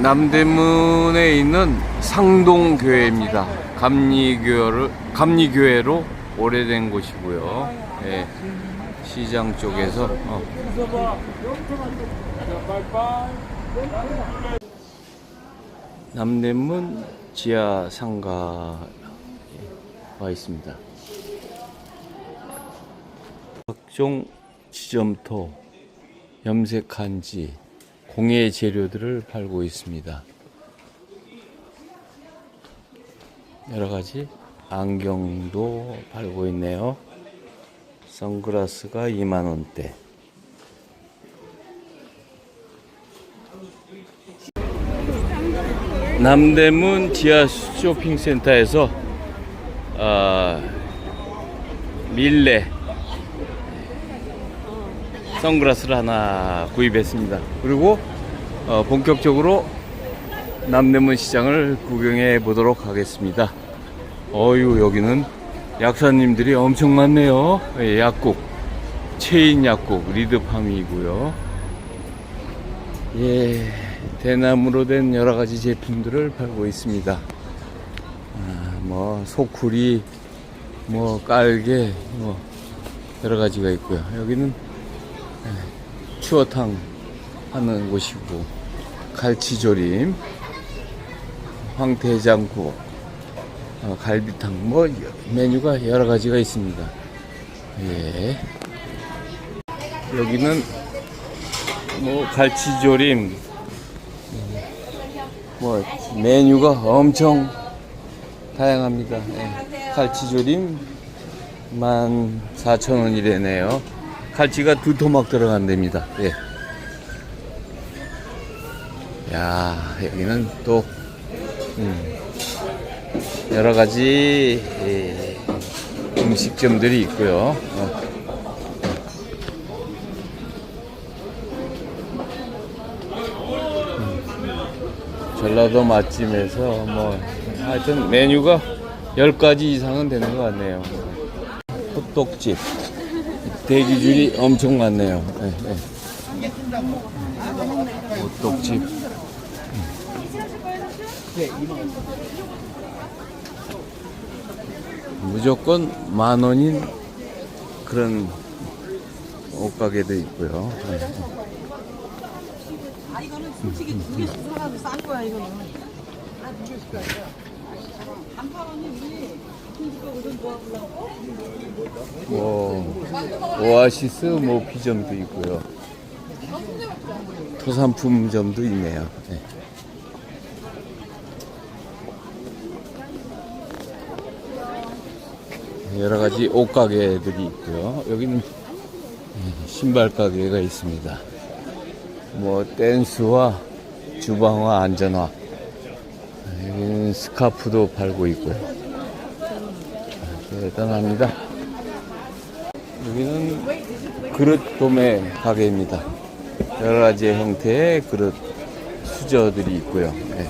남대문에 있는 상동교회입니다. 감리교회를 감리교회로 오래된 곳이고요. 예, 시장 쪽에서 어. 남대문 지하 상가에 와 있습니다. 각종 지점토, 염색한지, 공예 재료들을 팔고 있습니다. 여러 가지 안경도 팔고 있네요. 선글라스가 2만 원대. 남대문 지하 쇼핑센터에서 아, 밀레 선글라스를 하나 구입했습니다. 그리고 어, 본격적으로 남대문 시장을 구경해 보도록 하겠습니다. 어유 여기는 약사님들이 엄청 많네요. 예, 약국, 체인 약국, 리드팜이고요. 예, 대나무로 된 여러 가지 제품들을 팔고 있습니다. 아, 뭐 소쿠리, 뭐 깔개, 뭐 여러 가지가 있고요. 여기는 추어탕 하는 곳이고 갈치조림 황태장국 어, 갈비탕 뭐 여- 메뉴가 여러 가지가 있습니다 예 여기는 뭐 갈치조림 뭐 메뉴가 엄청 다양합니다 예. 갈치조림 14,000원이래네요 갈치가 두 토막 들어간답니다. 예. 야, 여기는 또, 음, 여러 가지, 예, 음식점들이 있고요. 어. 음, 전라도 맛집에서 뭐, 하여튼 메뉴가 10가지 이상은 되는 것 같네요. 호떡집. 대기줄이 엄청 많네요. 예, 예. 호떡집. 무조건 만 원인 그런 옷가게도 있고요. 예. 아 이거는 솔직히 두 개씩 사가지고 싼 거야 이거는. 아, 두 개씩 가야 안 팔았니 우리? 김치국을 좀 도와보려고? 뭐 오아시스 모피점도 있고요. 토산품점도 있네요. 예. 여러 가지 옷 가게들이 있고요. 여기는 신발 가게가 있습니다. 뭐 댄스와 주방화 안전화 여기는 스카프도 팔고 있고요. 대단합니다. 여기는 그릇 도매 가게입니다. 여러 가지 형태의 그릇 수저들이 있고요. 네.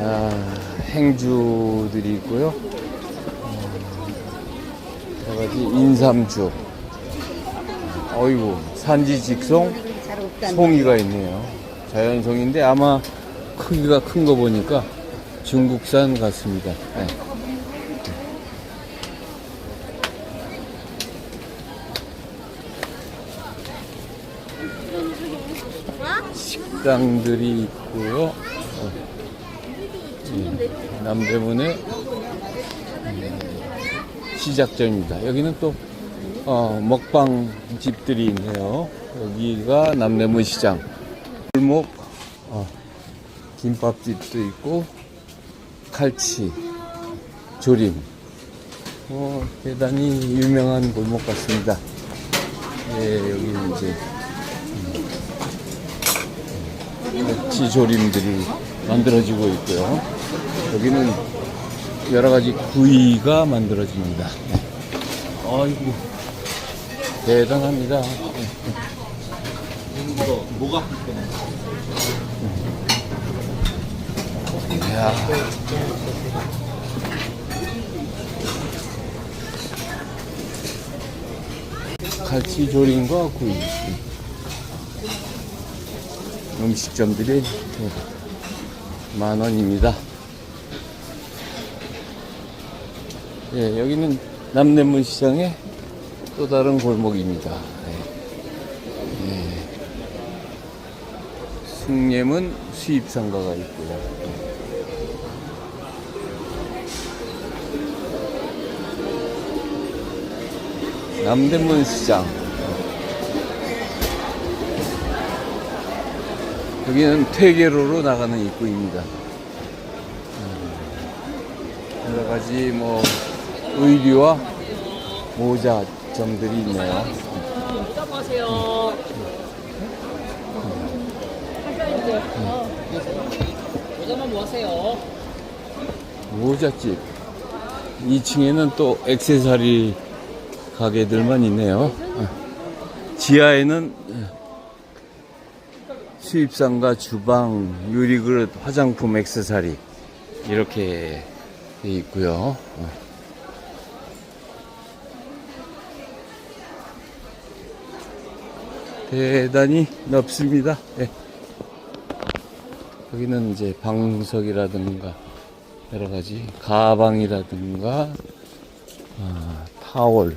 아, 행주들이 있고요. 어, 여러 가지 인삼주. 어이구, 산지 직송 송이가 있네요. 자연송인데 아마 크기가 큰 거 보니까 중국산 같습니다. 네. 식당들이 있고요. 남대문의 음, 시작점입니다. 여기는 또 어, 먹방 집들이 있네요. 여기가 남대문 시장. 골목 어, 김밥집도 있고 칼치 조림 어, 대단히 유명한 골목 같습니다. 예, 여기 이제 음, 칼치 조림들이 만들어지고 있고요. 여기는 여러 가지 구이가 만들어집니다. 네. 아이고 대단합니다. 네. 뭐가 이야. 갈치 조림과 구이. 음식점들이 만 원입니다. 예, 여기는 남대문 시장의 또 다른 골목입니다. 예. 예. 숭례문 수입상가가 있고요. 남대문 시장. 여기는 퇴계로로 나가는 입구입니다. 음, 여러 가지 뭐 의류와 모자 점들이 있네요. 안녕하세요. 모자만 뭐 하세요? 모자집. 2층에는 또 액세서리 가게들만 있네요. 어. 지하에는 수입상가 주방, 유리그릇, 화장품, 액세서리 이렇게 돼 있고요. 어. 대단히 넓습니다. 예. 여기는 이제 방석이라든가 여러 가지 가방이라든가 아, 타월,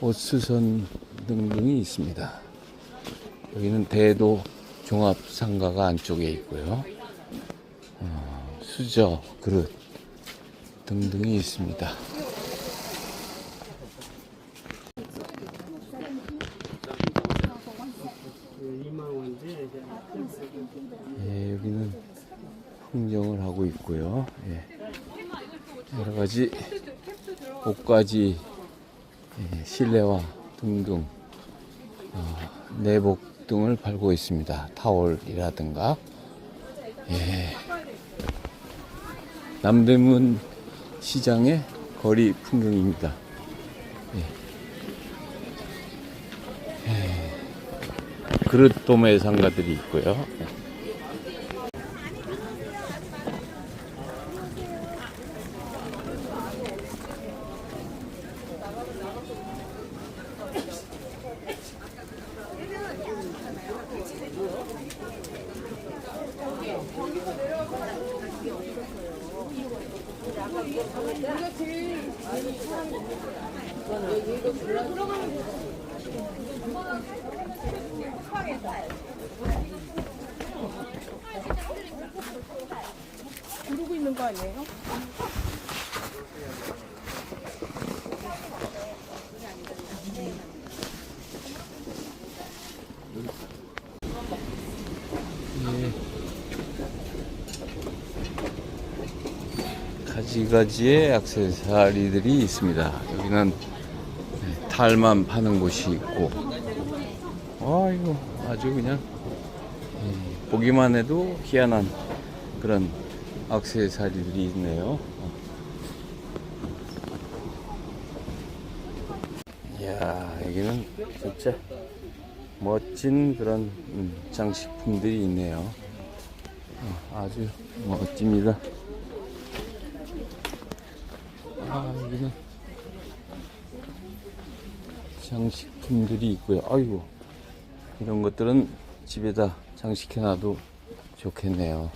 옷수선 등등이 있습니다. 여기는 대도 종합 상가가 안쪽에 있고요. 어, 수저, 그릇 등등이 있습니다. 예, 여기는 흥정을 하고 있고요. 예. 여러 가지 옷가지, 예, 실내화 등등 어, 내복 등을 팔고 있습니다. 타월이라든가. 예. 남대문 시장의 거리 풍경입니다. 예. 예. 그릇 도매 상가들이 있고요. 부르고 있는 거 아니에요? 가지가지의 액세서리들이 있습니다. 여기는 네, 탈만 파는 곳이 있고, 아이고 아주 그냥 예, 보기만 해도 희한한 그런 액세서리들이 있네요. 이야 여기는 진짜 멋진 그런 음, 장식품들이 있네요. 어, 아주 멋집니다. 아, 여기는 장식품들이 있고요. 아이고, 이런 것들은 집에다 장식해놔도 좋겠네요.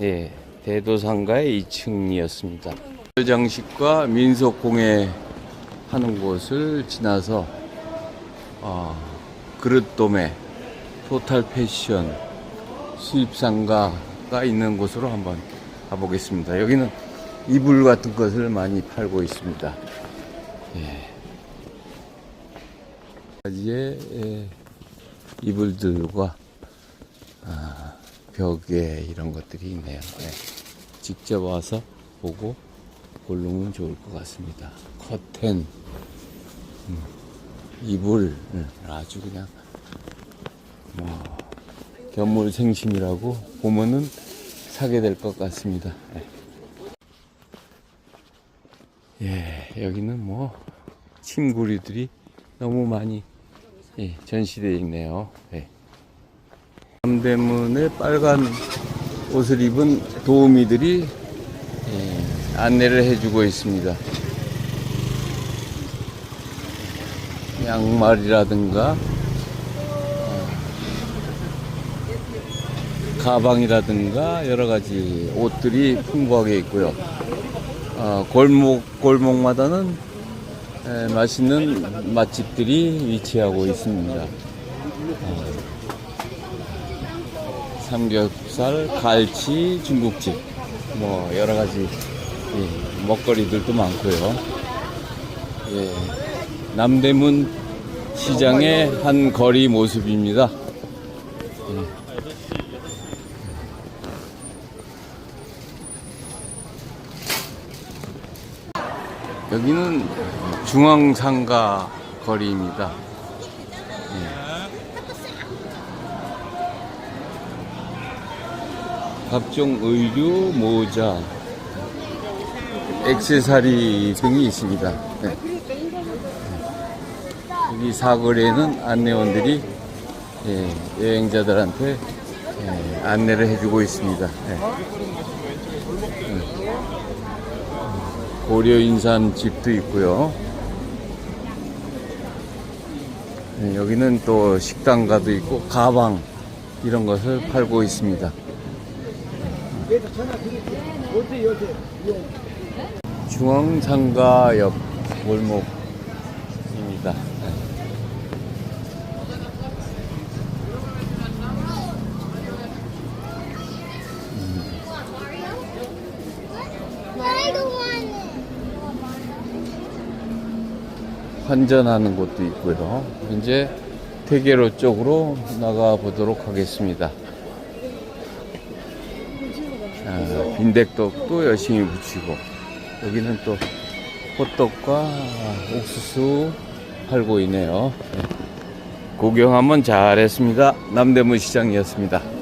예, 대도상가의 2층이었습니다. 장식과 민속공예 하는 곳을 지나서 어, 그릇도매, 토탈 패션, 수입상가가 있는 곳으로 한번 가보겠습니다. 여기는 이불 같은 것을 많이 팔고 있습니다. 예. 예, 이불들과 아, 벽에 이런 것들이 있네요. 예. 직접 와서 보고 고르면 좋을 것 같습니다. 커튼, 음, 이불, 음, 아주 그냥 뭐 견물 생심이라고 보면은 사게 될 것 같습니다. 예. 예, 여기는 뭐 침구리들이 너무 많이 예, 전시되어 있네요. 예. 남대문에 빨간 옷을 입은 도우미들이 예, 안내를 해주고 있습니다. 양말이라든가 어, 가방이라든가 여러 가지 옷들이 풍부하게 있고요. 어, 골목 골목마다는 에, 맛있는 맛집들이 위치하고 있습니다. 어, 삼겹살, 갈치, 중국집, 뭐 여러 가지 예, 먹거리들도 많고요. 예, 남대문 시장의 한 거리 모습입니다. 여기는 중앙상가 거리입니다. 예. 각종 의류, 모자, 액세서리 등이 있습니다. 네. 여기 사거리에는 안내원들이 예, 여행자들한테 예, 안내를 해주고 있습니다. 예. 고려인산 집도 있고요. 네, 여기는 또 식당가도 있고 가방 이런 것을 팔고 있습니다. 중앙상가 옆 골목입니다. 환전하는 곳도 있고요. 이제 대계로 쪽으로 나가 보도록 하겠습니다. 아, 빈대떡도 열심히 붙이고 여기는 또 호떡과 옥수수 팔고 있네요. 네. 구경 한번 잘했습니다. 남대문 시장이었습니다.